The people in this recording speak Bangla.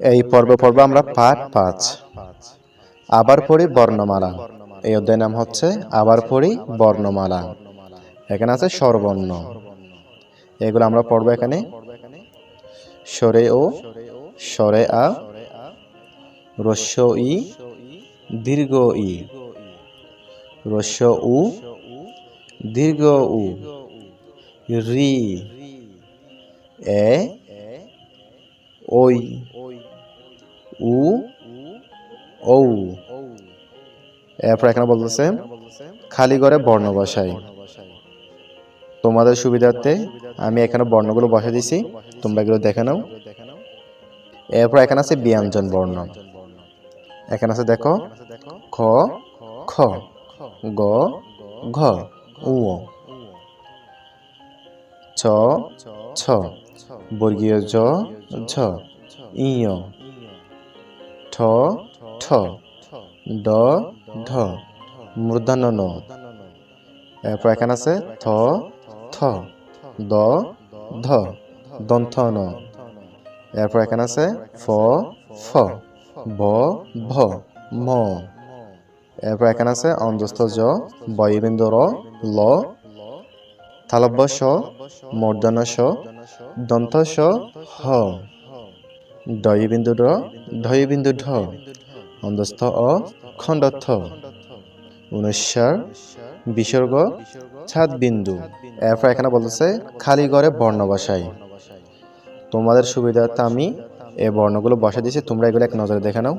এই পর্ব পর্ব আমরা পাঠ পাঁচ। আবার পড়ি বর্ণমালা। এই অধ্যায়ের নাম হচ্ছে আবার পড়ি বর্ণমালা। এখানে আছে স্বরবর্ণ। এগুলো আমরা পড়ব এখানে। সরে ও, সরে আ, রস্য ই, দীর্ঘ ই। রস্য উ, দীর্ঘ উ। রি, এ ওই উ ঔ এরপর এখানে বলতেছে, খালি ঘরে বর্ণ বসাই। তোমাদের সুবিধার্থে আমি এখানে বর্ণগুলো বসে দিছি, তোমরা এগুলো দেখে নাও। এরপর এখানে আছে ব্যঞ্জন বর্ণ। এখানে আছে দেখো, খ খ, গ, ঘ, উ ছ ছ। বর্গীয় জ, ঝ। ইয় ঠ ঠ। ড ঢ মূর্ধন্য ন এরপর এখানে আছে থ থ। দ, ধ। দন্থ ন এরপর এখানে আছে ফ ফ। ব ভ। ম। এরপর এখানে আছে অন্ধস্থ জ, বয়বিন্দু র, ল। তালব্য স মূর্ধন্য স দন্ত স হ। দয়বিন্দু র ঢয়বিন্দু ঢ অন্ধস্থ অ খণ্ডস্থ। উনিশার বিসর্গ ছাদ বিন্দু এরপর এখানে বলতেছে, খালি ঘরে বর্ণ বসাই। তোমাদের সুবিধার্থে আমি এই বর্ণগুলো বসা দিয়েছি, তোমরা এগুলো এক নজরে দেখে নাও।